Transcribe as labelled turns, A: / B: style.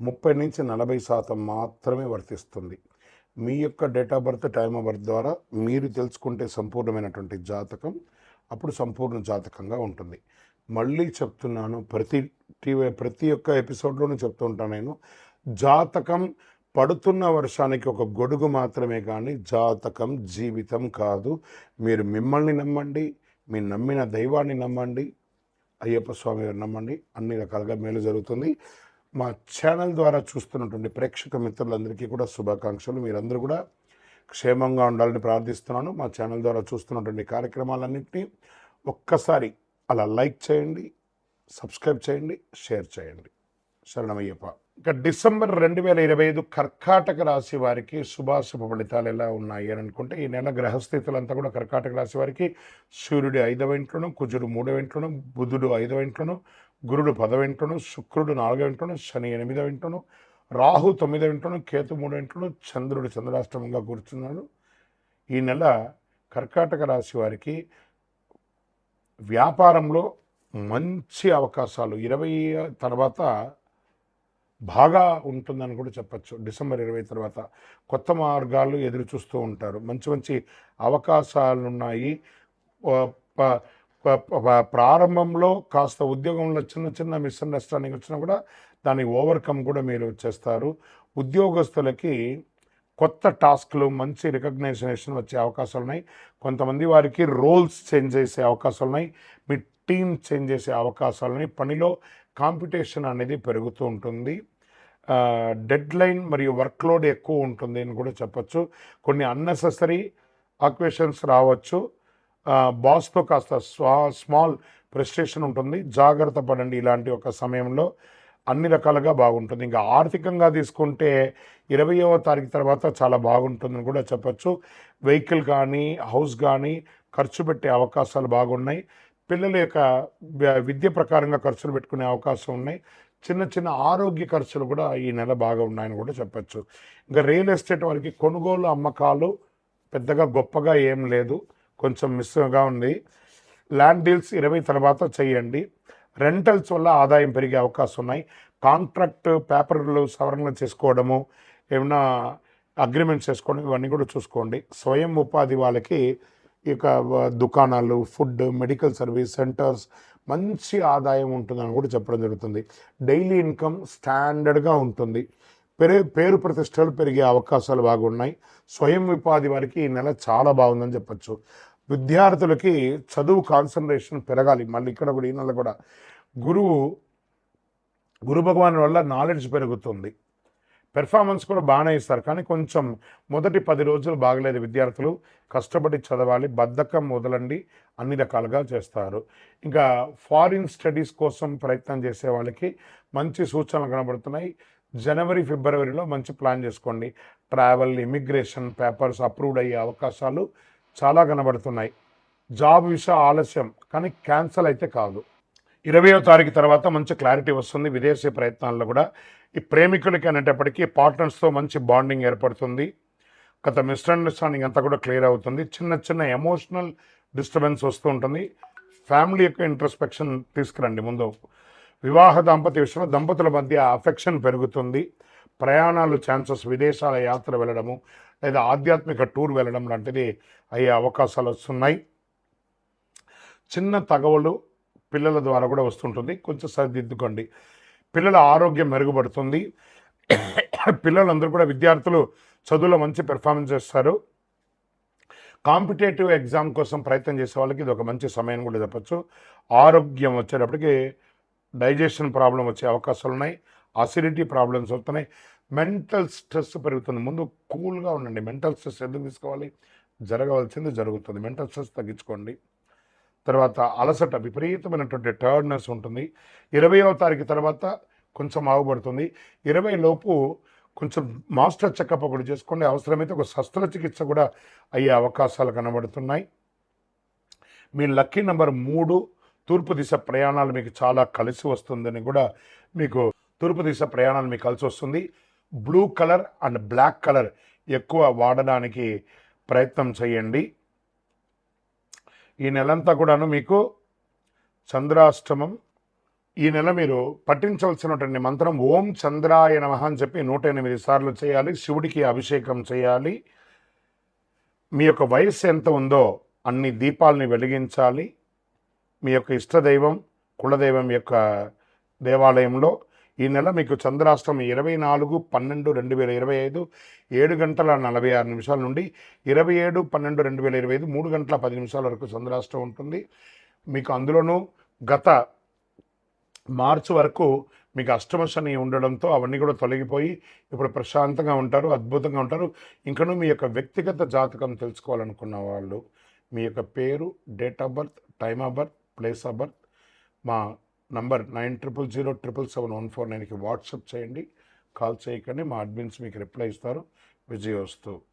A: ముప్పై నుంచి నలభై శాతం మాత్రమే వర్తిస్తుంది. మీ యొక్క date of birth time of birth ద్వారా మీరు తెలుసుకుంటే సంపూర్ణమైనటువంటి జాతకం అప్పుడు సంపూర్ణ జాతకంగా ఉంటుంది. మళ్ళీ చెప్తున్నాను ప్రతి టీవీ ప్రతి ఒక్క ఎపిసోడ్లోనూ చెప్తూ ఉంటాను నేను. జాతకం పడుతున్న వర్షానికి ఒక గొడుగు మాత్రమే కానీ జాతకం జీవితం కాదు. మీరు మిమ్మల్ని నమ్మండి మీ నమ్మిన దైవాన్ని నమ్మండి అయ్యప్ప స్వామి నమ్మండి. అన్ని రకాలుగా మేలు జరుగుతుంది. మా ఛానల్ ద్వారా చూస్తున్నటువంటి ప్రేక్షక మిత్రులందరికీ కూడా శుభాకాంక్షలు. మీరందరూ కూడా క్షేమంగా ఉండాలని ప్రార్థిస్తున్నాను. మా ఛానల్ ద్వారా చూస్తున్నటువంటి కార్యక్రమాలన్నింటినీ ఒక్కసారి అలా లైక్ చేయండి సబ్స్క్రైబ్ చేయండి షేర్ చేయండి. శరణమయ్యప్ప. ఇక డిసెంబర్ రెండు వేల ఇరవై ఐదు కర్కాటక రాశి వారికి శుభాశుభ ఫలితాలు ఎలా ఉన్నాయి అని అనుకుంటే ఈ నెల గ్రహస్థితులంతా కూడా కర్కాటక రాశి వారికి సూర్యుడు ఐదవ ఇంట్లోను కుజుడు మూడవ ఇంట్లోను బుధుడు ఐదవ ఇంట్లోను గురుడు పదవింటను శుక్రుడు నాలుగవ శని ఎనిమిదో వింటను రాహు తొమ్మిదవ ఇంట్లోను కేతు మూడవ ఇంట్లోను చంద్రుడు చంద్రాష్టమంగా కూర్చున్నాడు. ఈ నెల కర్కాటక రాశి వారికి వ్యాపారంలో మంచి అవకాశాలు ఇరవై తర్వాత బాగా ఉంటుందని కూడా చెప్పచ్చు. డిసెంబర్ ఇరవై తర్వాత కొత్త మార్గాలు ఎదురు చూస్తూ ఉంటారు. మంచి మంచి అవకాశాలు ఉన్నాయి ప్రారంభంలో కాస్త ఉద్యోగంలో చిన్న చిన్న మిస్అండర్స్టాండింగ్ వచ్చినా కూడా దాన్ని ఓవర్కమ్ కూడా మీరు చేస్తారు. ఉద్యోగస్తులకి కొత్త టాస్క్లు మంచి రికగ్నైజేషన్ వచ్చే అవకాశాలు ఉన్నాయి. కొంతమంది వారికి రోల్స్ చేంజ్ చేసే అవకాశాలు ఉన్నాయి. మీ టీం చేంజ్ చేసే అవకాశాలు ఉన్నాయి. పనిలో కాంపిటీషన్ అనేది పెరుగుతూ ఉంటుంది. డెడ్ లైన్ మరియు వర్క్లోడ్ ఎక్కువ ఉంటుంది అని కూడా చెప్పచ్చు. కొన్ని అన్నెసెసరీ ఆక్వేషన్స్ రావచ్చు. బాస్తో కాస్త స్వా స్మాల్ ప్రెస్టేషన్ ఉంటుంది. జాగ్రత్త పడండి ఇలాంటి ఒక సమయంలో. అన్ని రకాలుగా బాగుంటుంది. ఇంకా ఆర్థికంగా తీసుకుంటే ఇరవయవ తారీఖు తర్వాత చాలా బాగుంటుందని కూడా చెప్పచ్చు. వెహికల్ కానీ హౌస్ కానీ ఖర్చు పెట్టే అవకాశాలు బాగున్నాయి. పిల్లల యొక్క విద్య ప్రకారంగా ఖర్చులు పెట్టుకునే అవకాశం ఉన్నాయి. చిన్న చిన్న ఆరోగ్య ఖర్చులు కూడా ఈ నెల బాగా ఉన్నాయని కూడా చెప్పచ్చు. ఇంకా రియల్ ఎస్టేట్ వారికి కొనుగోలు అమ్మకాలు పెద్దగా గొప్పగా ఏం లేదు. కొంచెం మిస్గా ఉంది. ల్యాండ్ డీల్స్ ఇరవై తర్వాత చేయండి. రెంటల్స్ వల్ల ఆదాయం పెరిగే అవకాశం ఉన్నాయి. కాంట్రాక్ట్ పేపర్లు సవరణలు చేసుకోవడము ఏమైనా అగ్రిమెంట్స్ చేసుకోవడం ఇవన్నీ కూడా చూసుకోండి. స్వయం ఉపాధి వాళ్ళకి ఇక దుకాణాలు ఫుడ్ మెడికల్ సర్వీస్ సెంటర్స్ మంచి ఆదాయం ఉంటుందని కూడా చెప్పడం జరుగుతుంది. డైలీ ఇన్కమ్ స్టాండర్డ్గా ఉంటుంది. పెరే పేరు ప్రతిష్టలు పెరిగే అవకాశాలు బాగున్నాయి. స్వయం ఉపాధి వారికి ఈ నెల చాలా బాగుందని చెప్పచ్చు. విద్యార్థులకి చదువు కాన్సన్ట్రేషన్ పెరగాలి. మళ్ళీ ఇక్కడ కూడా ఈ కూడా. గురువు గురు భగవాన్ వల్ల నాలెడ్జ్ పెరుగుతుంది. పెర్ఫార్మెన్స్ కూడా బాగానే ఇస్తారు. కానీ కొంచెం మొదటి పది రోజులు బాగలేదు విద్యార్థులు. కష్టపడి చదవాలి బద్ధకం వదలండి అన్ని రకాలుగా చేస్తారు. ఇంకా ఫారిన్ స్టడీస్ కోసం ప్రయత్నం చేసే వాళ్ళకి మంచి సూచనలు కనబడుతున్నాయి. జనవరి ఫిబ్రవరిలో మంచి ప్లాన్ చేసుకోండి. ట్రావెల్ ఇమిగ్రేషన్ పేపర్స్ అప్రూవ్డ్ అయ్యే అవకాశాలు చాలా కనబడుతున్నాయి. జాబ్ విషా ఆలస్యం కానీ క్యాన్సల్ అయితే కాదు. ఇరవయో తారీఖు తర్వాత మంచి క్లారిటీ వస్తుంది. విదేశీ ప్రయత్నాల్లో కూడా ఈ ప్రేమికులకి అనేటప్పటికీ పార్ట్నర్స్తో మంచి బాండింగ్ ఏర్పడుతుంది. గత మిస్అండర్స్టాండింగ్ అంతా కూడా క్లియర్ అవుతుంది. చిన్న చిన్న ఎమోషనల్ డిస్టర్బెన్స్ వస్తూ ఉంటుంది. ఫ్యామిలీ యొక్క ఇంట్రస్పెక్షన్ తీసుకురండి ముందు. వివాహ దాంపత్య విషయంలో దంపతుల మధ్య అఫెక్షన్ పెరుగుతుంది. ప్రయాణాలు ఛాన్సెస్ విదేశాల యాత్ర వెళ్ళడము లేదా ఆధ్యాత్మిక టూర్ వెళ్ళడం లాంటిది అయ్యే అవకాశాలు వస్తున్నాయి. చిన్న తగవలు పిల్లల ద్వారా కూడా వస్తుంటుంది. కొంచెం సరిదిద్దుకోండి. పిల్లల ఆరోగ్యం మెరుగుపడుతుంది. పిల్లలందరూ కూడా విద్యార్థులు చదువులో మంచి పెర్ఫార్మెన్స్ చేస్తారు. కాంపిటేటివ్ ఎగ్జామ్ కోసం ప్రయత్నం చేసే వాళ్ళకి ఇది ఒక మంచి సమయం కూడా చెప్పచ్చు. ఆరోగ్యం వచ్చేటప్పటికి డైజెషన్ ప్రాబ్లం వచ్చే అవకాశాలు ఉన్నాయి. అసిడిటీ ప్రాబ్లమ్స్ వస్తున్నాయి. మెంటల్ స్ట్రెస్ పెరుగుతుంది. ముందు కూల్గా ఉండండి. మెంటల్ స్ట్రెస్ ఎందుకు తీసుకోవాలి? జరగవలసింది జరుగుతుంది. మెంటల్ స్ట్రెస్ తగ్గించుకోండి. తర్వాత అలసట విపరీతమైనటువంటి టర్డ్నెస్ ఉంటుంది. ఇరవయవ తారీఖు తర్వాత కొంచెం ఆగుపడుతుంది ఇరవై లోపు కొంచెం మాస్టర్ చెకప్ ఒకటి చేసుకోండి. అవసరమైతే ఒక శస్త్రచికిత్స కూడా అయ్యే అవకాశాలు కనబడుతున్నాయి. మీ లక్కీ నెంబర్ మూడు తూర్పు దిశ ప్రయాణాలు మీకు చాలా కలిసి వస్తుందని కూడా మీకు తూర్పు దిశ ప్రయాణాలు మీకు కలిసి వస్తుంది. Blue colour and black colour ఎక్కువ వాడడానికి ప్రయత్నం చేయండి. ఈ నెలంతా కూడాను మీకు చంద్రాష్టమం. ఈ నెల మీరు పఠించవలసినటువంటి మంత్రం ఓం చంద్రాయ నమ అని చెప్పి నూట ఎనిమిది సార్లు చేయాలి శివుడికి అభిషేకం చేయాలి. మీ యొక్క వయస్సు ఎంత ఉందో అన్ని దీపాలని వెలిగించాలి. మీ యొక్క ఇష్టదైవం కులదైవం యొక్క దేవాలయంలో ఈ నెల మీకు చంద్రాష్టమి ఇరవై నాలుగు పన్నెండు రెండు వేల ఇరవై ఐదు ఏడు గంటల నలభై ఆరు నిమిషాల నుండి ఇరవై ఏడు పన్నెండు రెండు వేల ఇరవై ఐదు మూడు గంటల పది నిమిషాల వరకు చంద్రాష్టం ఉంటుంది. మీకు అందులోనూ గత మార్చి వరకు మీకు అష్టమ శని ఉండడంతో అవన్నీ కూడా తొలగిపోయి ఇప్పుడు ప్రశాంతంగా ఉంటారు అద్భుతంగా ఉంటారు. ఇంకనూ మీ యొక్క వ్యక్తిగత జాతకం తెలుసుకోవాలనుకున్న వాళ్ళు మీ యొక్క పేరు date of birth time of birth place of birth మా number nine triple zero triple seven one four నైన్కి వాట్సాప్ చేయండి. కాల్ చేయకండి. మా అడ్మిన్స్ మీకు రిప్లై ఇస్తారు. విజయవస్తు